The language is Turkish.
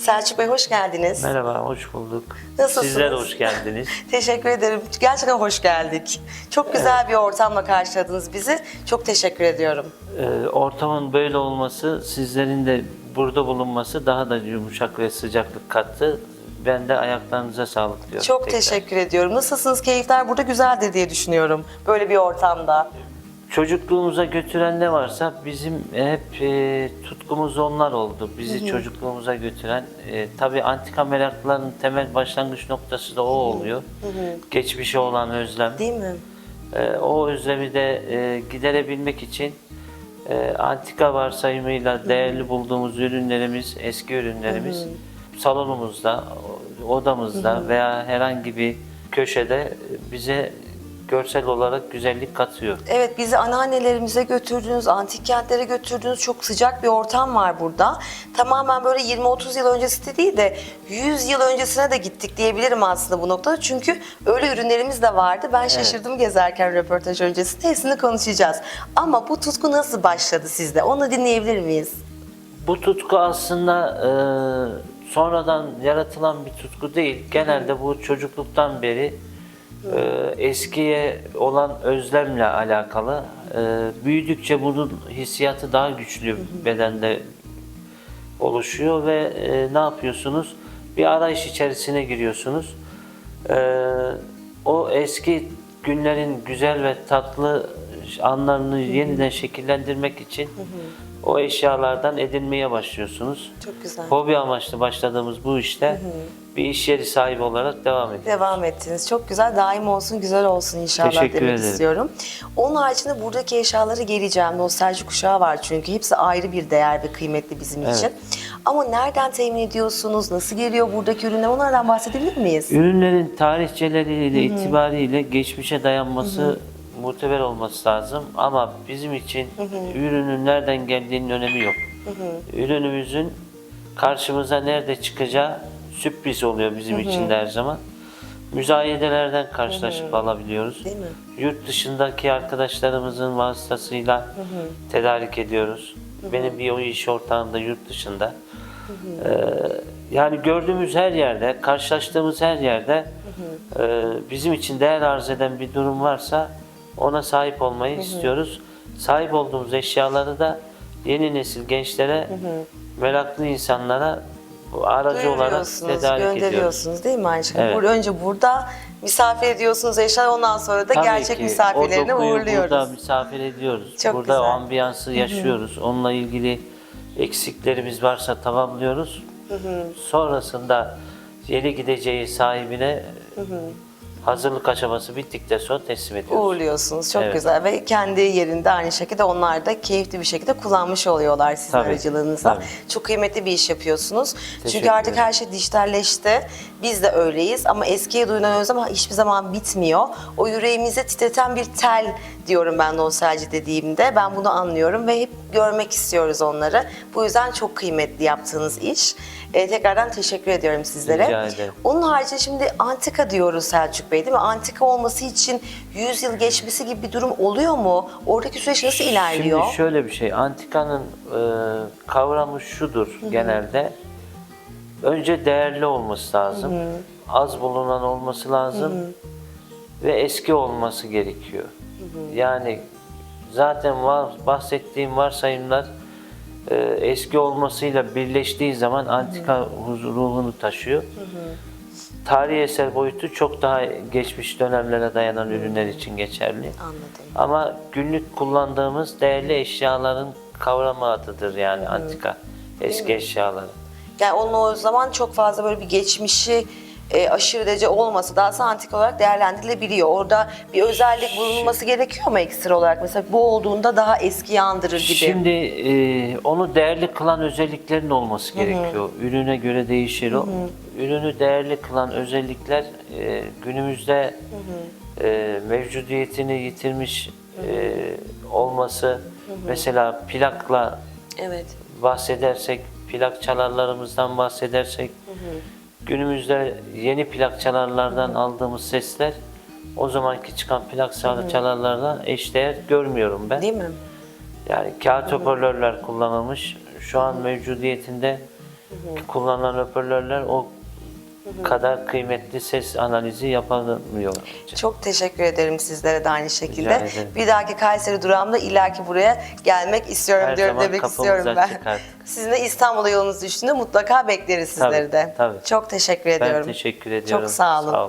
Selçuk Bey hoş geldiniz. Merhaba, hoş bulduk. Nasılsınız? Sizler hoş geldiniz. Teşekkür ederim. Gerçekten hoş geldik. Çok güzel bir ortamla karşıladınız bizi. Çok teşekkür ediyorum. Ee, ortamın böyle olması, sizlerin de burada bulunması daha da yumuşak ve sıcaklık kattı. Ben de ayaklarınıza sağlık diyorum. Çok tekrar. teşekkür ediyorum. Nasılsınız? Keyifler burada güzeldir diye düşünüyorum. Böyle bir ortamda. Çocukluğumuza götüren ne varsa bizim hep e, tutkumuz onlar oldu. Bizi çocukluğumuza götüren. E, tabii antika meraklıların temel başlangıç noktası da o oluyor. Geçmişe olan özlem. Değil mi? E, o özlemi de e, giderebilmek için e, antika varsayımıyla değerli bulduğumuz ürünlerimiz, eski ürünlerimiz salonumuzda, odamızda veya herhangi bir köşede e, bize görsel olarak güzellik katıyor. Evet bizi anneannelerimize götürdünüz, antik kentlere götürdünüz. Çok sıcak bir ortam var burada. Tamamen böyle 20-30 yıl öncesi de değil de 100 yıl öncesine de gittik diyebilirim aslında bu noktada. Çünkü öyle ürünlerimiz de vardı. Ben şaşırdım gezerken röportaj öncesinde. Hepsini konuşacağız. Ama bu tutku nasıl başladı sizde? Onu dinleyebilir miyiz? Bu tutku aslında e, sonradan yaratılan bir tutku değil. Genelde bu çocukluktan beri eskiye olan özlemle alakalı. E, büyüdükçe bunun hissiyatı daha güçlü bedende oluşuyor ve e, ne yapıyorsunuz? Bir arayış içerisine giriyorsunuz. O eski günlerin güzel ve tatlı anlarını yeniden şekillendirmek için o eşyalardan edinmeye başlıyorsunuz. Çok güzel. Hobi amaçlı başladığımız bu işte bir iş yeri sahibi olarak devam ediyoruz. Devam ettiniz. Çok güzel. Daim olsun, güzel olsun inşallah Teşekkür demek ederim. istiyorum. Onun haricinde buradaki eşyaları geleceğim. Nostalji kuşağı var çünkü. Hepsi ayrı bir değer ve kıymetli bizim Evet. için. Ama nereden temin ediyorsunuz? Nasıl geliyor buradaki ürünler? Onlardan bahsedebilir miyiz? Ürünlerin tarihçeleriyle itibariyle geçmişe dayanması muteber olması lazım ama bizim için ürünün nereden geldiğinin önemi yok. Ürünümüzün karşımıza nerede çıkacağı sürpriz oluyor bizim için de her zaman. Müzayedelerden karşılaşıp alabiliyoruz. Değil mi? Yurt dışındaki arkadaşlarımızın vasıtasıyla tedarik ediyoruz. Benim bir o iş ortağım da yurt dışında. Ee, yani gördüğümüz her yerde, karşılaştığımız her yerde e, bizim için değer arz eden bir durum varsa ona sahip olmayı istiyoruz. Sahip olduğumuz eşyaları da yeni nesil gençlere, meraklı insanlara aracı olarak tedarik ediyoruz. gönderiyorsunuz değil mi aynı şekilde? Evet. Önce burada misafir ediyorsunuz eşya ondan sonra da Tabii gerçek ki misafirlerini o dokuyu uğurluyoruz. burada misafir ediyoruz. Çok burada o güzel. ambiyansı yaşıyoruz. Onunla ilgili eksiklerimiz varsa tamamlıyoruz. Sonrasında yeni gideceği sahibine hazırlık aşaması bittikten sonra teslim ediyoruz. Uğurluyorsunuz. Çok Evet. güzel ve kendi yerinde aynı şekilde onlar da keyifli bir şekilde kullanmış oluyorlar sizin Tabii, aracılığınızla. tabii. Çok kıymetli bir iş yapıyorsunuz. Çünkü Teşekkür artık ederim. her şey dijitalleşti. Biz de öyleyiz ama eskiye duyulan özlem hiçbir zaman bitmiyor. O yüreğimizi titreten bir tel diyorum ben nostalji dediğimde. Ben bunu anlıyorum ve hep görmek istiyoruz onları. Bu yüzden çok kıymetli yaptığınız iş. Ee, tekrardan teşekkür ediyorum sizlere. Rica ederim. Onun haricinde şimdi antika diyoruz Selçuk Bey değil mi? Antika olması için 100 yıl geçmesi gibi bir durum oluyor mu? Oradaki süreç nasıl ilerliyor? Şimdi şöyle bir şey, antikanın e, kavramı şudur genelde. Önce değerli olması lazım, az bulunan olması lazım ve eski olması gerekiyor. Yani zaten var, bahsettiğim varsayımlar e, eski olmasıyla birleştiği zaman antika huzur, ruhunu taşıyor. Tarihi eser boyutu çok daha geçmiş dönemlere dayanan ürünler için geçerli. Anladım. Ama günlük kullandığımız değerli eşyaların kavramı adıdır yani antika. Eski eşyaları. Yani onun o zaman çok fazla böyle bir geçmişi e, aşırı derece olmasa da aslında antik olarak değerlendirilebiliyor. Orada bir özellik bulunması gerekiyor mu ekstra olarak? Mesela bu olduğunda daha eskiyi andırır gibi. Şimdi e, onu değerli kılan özelliklerin olması gerekiyor. Ürüne göre değişir o. Ürünü değerli kılan özellikler e, günümüzde e, mevcudiyetini yitirmiş e, olması. Mesela plakla Evet. bahsedersek, plak çalarlarımızdan bahsedersek, günümüzde yeni plak çalarlardan aldığımız sesler o zamanki çıkan plak çalarlarla eşdeğer görmüyorum ben. Değil mi? Yani kağıt hoparlörler kullanılmış. Şu an mevcudiyetinde Kullanılan hoparlörler o kadar kıymetli ses analizi yapamıyor. Çok teşekkür ederim sizlere de aynı şekilde. Bir dahaki Kayseri durağımda illaki buraya gelmek istiyorum Her diyorum zaman demek istiyorum ben. açık artık. Sizin de İstanbul'a yolunuz düştüğünde mutlaka bekleriz sizleri Tabii, de. tabii. Çok teşekkür Ben ediyorum. teşekkür ediyorum. Çok sağ olun. Sağ olun.